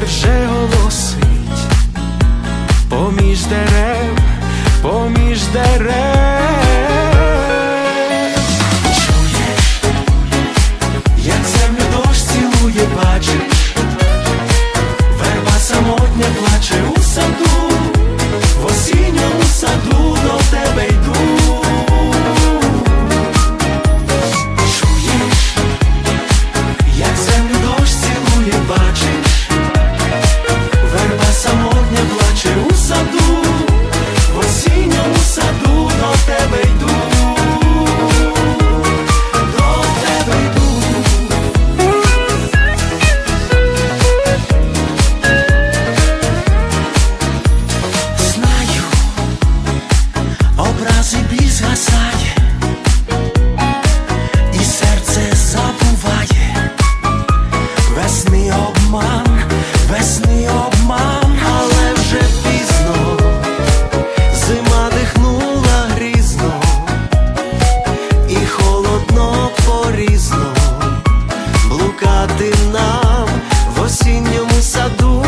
вітер вже голосить поміж дерев, поміж дерев. обман, весни обман, але вже пізно, зима дихнула грізно, і холодно порізно, блукати нам в осінньому саду.